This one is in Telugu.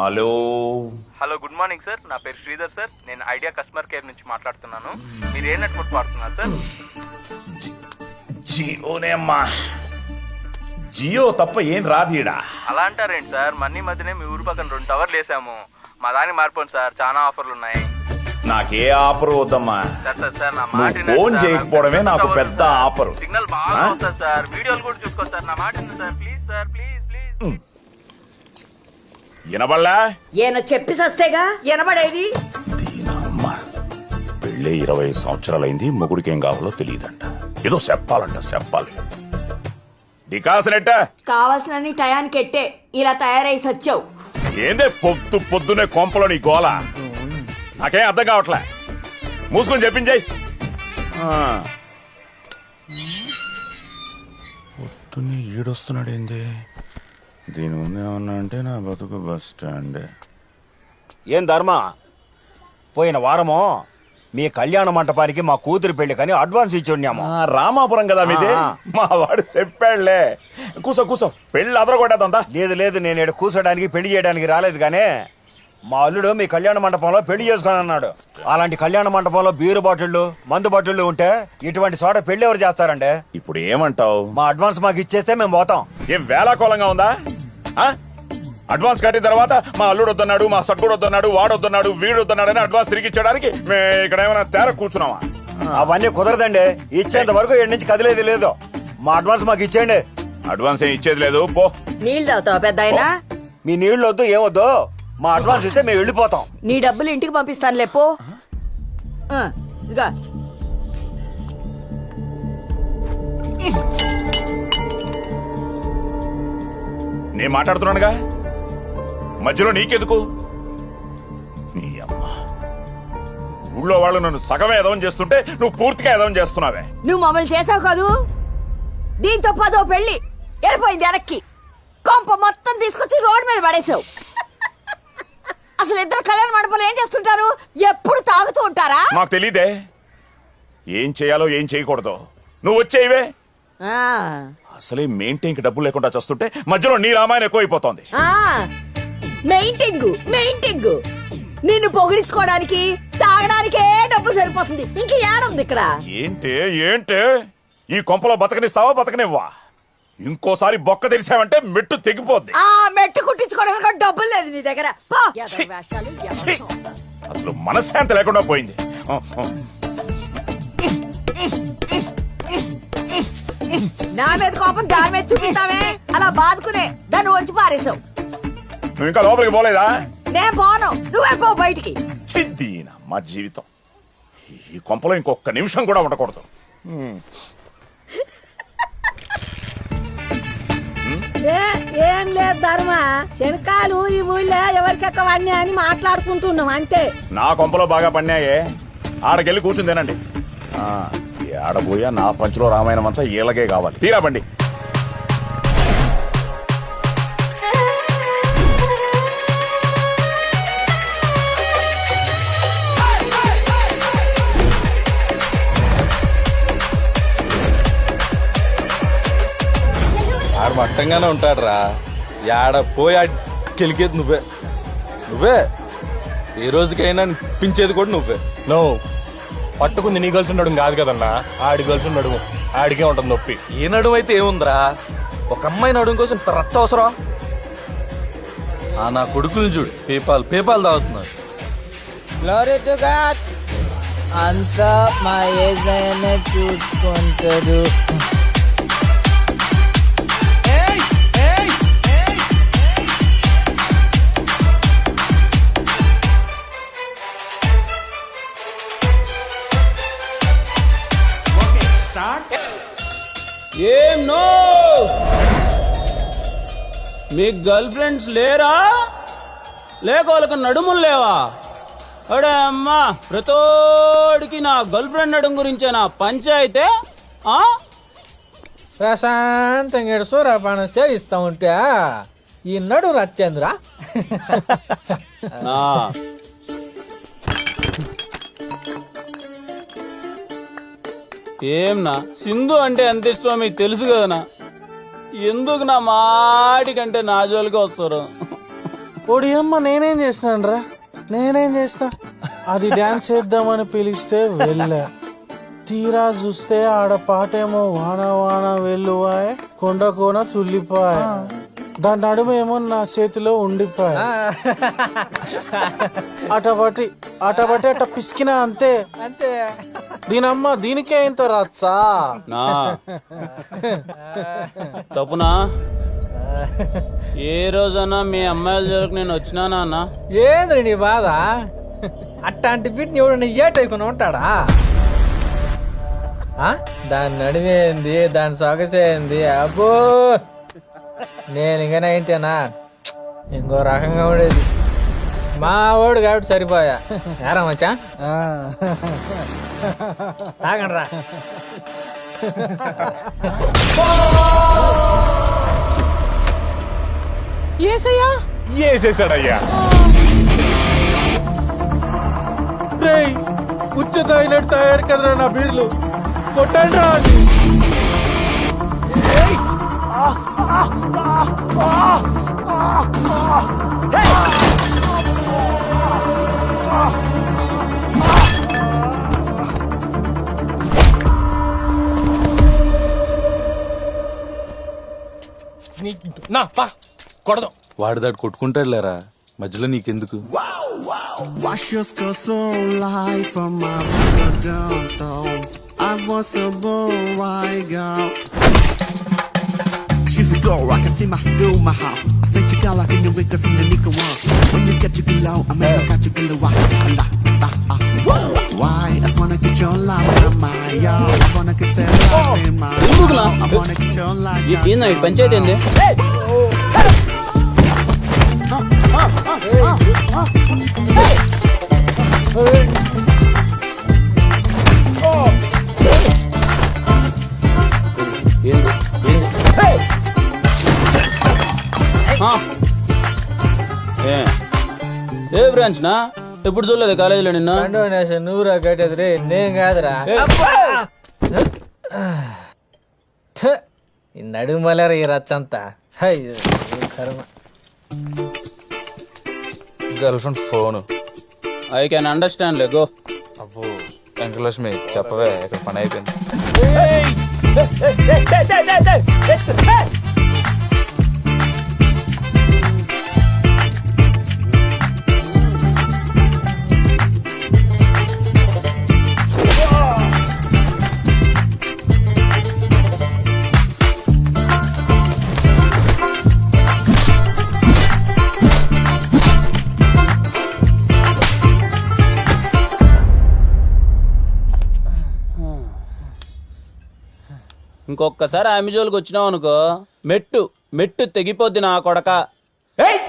Hello. Hello good morning sir. నా పేరు శ్రీధర్ సార్. నేను ఐడియా కస్టమర్ కేర్ నుంచి మాట్లాడుతున్నాను. మీరు ఏ నెట్వర్క్ వాడుతున్నారు సార్? జియోనే అమ్మా. జియో తప్ప ఏం రాదీడా అలా అంటారేంటి సార్? మన్నీ మధ్యనే మీ ఊరు పక్కన రెండు టవర్లు వేసాము. మా దానికి మారిపోండి సార్. చాలా ఆఫర్లు ఉన్నాయి. నాకే ఆఫర్ వద్దమ్మా. నువ్వు ఫోన్. చేయకపోవడమే నాకు పెద్ద. ఆఫరు. సిగ్నల్ బాగా సార్. వీడియోలు కూడా చూసుకోండి సార్. నా మాట sir. Please sir please please. వినబడలా? ఈయన చెప్పి సస్తేగా? ఎనబడేది దీనమ్మ పెళ్ళి ఇరవై సంవత్సరాలైంది మొగుడికి ఏం కావాలో తెలియదంట. ఏదో చెప్పాలంట చెప్పాలి. డికాసనెట్ట? కావాల్సినన్ని టయానికి ఎట్టే. ఇలా తయారై సచ్చావు. ఏందే పొద్దు పొద్దునే కొంపలో నీ గోల? నాకేం అర్థం కావట్లే. మూసుకొని చెప్పించాయి. పొద్దున్నే ఈడొస్తున్నాడు ఏంది దీని ముందు ఏమన్నా అంటే నా బతుకు బస్ స్టాండ్. ఏం ధర్మ? పోయిన వారము మీ కళ్యాణ మంటపానికి మా కూతురు పెళ్ళి కానీ అడ్వాన్స్ ఇచ్చి ఉన్నాము రామాపురం కదా మీది? ఆ. మా వాడు చెప్పాడులే. కూసో కూసో పెళ్ళి అదరగొట్టేద్దా లేదు లేదు నేను ఇక్కడ కూర్చోడానికి పెళ్ళి చేయడానికి రాలేదు కానీ మా అల్లుడు మీ కళ్యాణ మండపంలో పెళ్ళి చేసుకొని అన్నాడు అలాంటి కళ్యాణ మండపంలో బీరు బాటిళ్ళు మందు బాటిళ్ళు ఉంటే ఇటువంటి చోట పెళ్ళి ఎవరు చేస్తారండి? ఇప్పుడు ఏమంటావు? మా అడ్వాన్స్ మాకు ఇచ్చేస్తే మేము పోతాం. ఏం వేలాకోలంగా ఉందా? ఆ? అడ్వాన్స్ కట్టిన తర్వాత మా అల్లుడు వద్దన్నాడు మా సట్టుడు వద్దన్నాడు వాడు వద్దన్నాడు వీడు వద్దన్నాడు అని అడ్వాన్స్ తిరిగి ఇచ్చడానికి మేము ఇక్కడ ఏమైనా తేర కూర్చున్నావా అవన్నీ కుదరదండి. ఇచ్చేంత వరకు ఇక్కడి నుంచి కదిలేదు లేదు. మా అడ్వాన్స్ మాకు ఇచ్చేయండి. అడ్వాన్స్ ఏం ఇచ్చేది లేదు పో. నీళ్ళు తాగుతావా పెద్ద మీ నీళ్ళు వద్దు ఏమొద్దు మా అడ్వాన్స్ ఇస్తే మేము వెళ్ళిపోతాం. నీ డబ్బులు ఇంటికి పంపిస్తాను లేపో ఇదిగా. నేను మాట్లాడుతున్నానుగా? మధ్యలో నీకెందుకు? నీ అమ్మ. ఊళ్ళో వాళ్ళు నన్ను సగమే ఎదవం చేస్తుంటే నువ్వు పూర్తిగా ఎదవం చేస్తున్నావే. నువ్వు మమ్మల్ని చేసావు కాదు? దీంతో పదో పెళ్ళి. వెళ్ళిపోయింది వెనక్కి. కొంప మొత్తం తీసుకొచ్చి రోడ్డు మీద పడేసావు. అసలు ఇద్దరు కళ్యాణ మండపంలో ఏం చేస్తుంటారు? ఎప్పుడు తాగుతూ ఉంటారా? నాకు తెలీదే. ఏం చేయాలో ఏం చేయకూడదు. నువ్వు వచ్చేయివే. ఆ, అసలే మెయింటైన్కి డబ్బులు లేకుండా చేస్తుంటే మధ్యలో నీ రామాయణం ఎక్కువైపోతోంది. ఆ, మెయింటింగ్ మెయింటింగ్ నిన్ను పొగిడించుకోవడానికి తాగడానికే డబ్బు సరిపోతుంది. ఇంక ఏడుంది ఇక్కడ. ఏంటే ఏంటే? ఈ కొంపలో బతకనిస్తావా బతకనివ్వా? ఇంకోసారి బొక్క తెరిచావంటే మెట్టు తెగిపోద్ది. ఆ మెట్టు కుట్టించుకోవడానికి డబ్బులు లేదు నీ దగ్గర. పో. ఎదవ ఛీ! వేషాలు, ఎదవ ఛీ! సొగసు. అసలు మనశ్శాంతి లేకుండా పోయింది. ఆ, ఆ. నా మీద కోపం దాని మీద చూపిస్తావే? అలా బాదుకునే. దాన్ని వచ్చి పారేసావు. నువ్వు ఇంకా లోపలికి పోలేదా? నేను పోను. నువ్వే పో బయటికి. చిద్దీన మా జీవితం. ఈ కొంపలో ఇంకొక నిమిషం కూడా ఉండకూడదు. ఏ- ఏం లేదు ధర్మ. శనకాలు ఈ ఊళ్ళో ఎవరికెక్కవన్నీ అని మాట్లాడుకుంటున్నాం అంతే. నా కొంపలో బాగా పన్నాయే. ఆడకెళ్ళి కూర్చుని తినండి. ఆడబోయా నా పంచులో రామాయణం అంతా ఈలగే కావాలి. తీరా బండి. ఆడు మట్టంగానే ఉంటాడు రా యాడ పోయి ఆడి గెలికేది నువ్వే. నువ్వే? ఏ రోజుకైనా పించేది కూడా నువ్వే. నో. పట్టుకుంది నీ గర్ల్స్ ఉండడం కాదు కదన్నా. ఆడి గర్ల్స్ ఉండడం. ఆడికే ఉంటుంది నొప్పి. ఏ నడుము అయితే ఏముందిరా? ఒక అమ్మాయి నడుము కోసం ఇంత రచ్చ అవసరం? ఆ నా కొడుకులు చూడు. పేపాల్ పేపాల్ తాగుతున్నారు అంతా మా ఏజైనా చూసుకుంటాడు. మీకు గర్ల్ ఫ్రెండ్స్ లేరా? లేక వాళ్ళకి నడుములు లేవా? అడే అమ్మా ప్రతోడికి నా గర్ల్ ఫ్రెండ్ నడుము గురించే నా పంచాయితే ఆ? ప్రశాంతంగా సూర్యపానం సేవిస్తా ఉంటే ఈ నడు రచ్చేంద్ర? ఏం నా? సింధు అంటే ఎంత ఇష్టమో మీకు తెలుసు కదనా? ఎందుకు నా మాటికంటే నా జోలికి వస్తారు? ఒడియమ్మ నేనేం చేసినాను రా నేనేం చేసిన? అది డాన్స్ చేద్దామని పిలిస్తే వెళ్ళా. తీరా చూస్తే ఆడ పాటేమో వాన వాన వెల్లువాయ్ కొండ కోన తుల్లిపాయ్. దాని నడుమేమో నా చేతిలో ఉండిపోయా. అటబట్టి అటబట్టి అట పిసికినా అంతే. అంతే. దీనమ్మ దీనికే ఇంత రచ్చా? నా? తప్పునా? ఏ రోజన్నా మీ అమ్మాయిల జోలికి నేను వచ్చినానా అన్న ఏంద్రి నీ బాధ? అట్లాంటి బిడ్ని ఎవడన్నా ఏటైకుని ఉంటాడా? ఆ? దాని నడివేంది దాని సొగసేంది అబ్బో! నేను ఇంకా ఏంటేనా ఇంకో రకంగా ఉండేది. మా వాడు కాబట్టి సరిపోయా. ఏరా మచ్చా? తాగండి రా వేసేసాడయ్యా రేయ్ ఉచ్చ తాగినట్టు తయారు కదరా నా బీర్లు? కొట్టండి రా నా పా. కొడదు. వాడు దాటి కొట్టుకుంటాడు లేరా మధ్యలో నీకెందుకు? I was a boy, I got store. I can see my through my house. I sent you gala a new winter from the Nicaragua. When you get to below, I catch you below. Why? I wanna get your life on my yard. I wanna get your in my. I wanna get your life. Hey! ఏ ఏ బ్రాంచ్ నా ఎప్పుడు చూడలేదు కాలేజీలో నిన్న కండోనేషన్ నువ్వురా కట్టేది రే నేను కాదురా థ, ఈ నడుము మలేరా ఈ రచ్చంతా అయ్యో ఈ కర్మ girlfriend phone I can understand లే గో అబ్బో వెంకటలక్ష్మి చెప్పవే ఇక్కడ పని అయిపోయింది ఇంకొకసారి ఆమె జోలికి వచ్చినావు అనుకో మెట్టు మెట్టు తెగిపోద్ది నా కొడక. ఏయ్!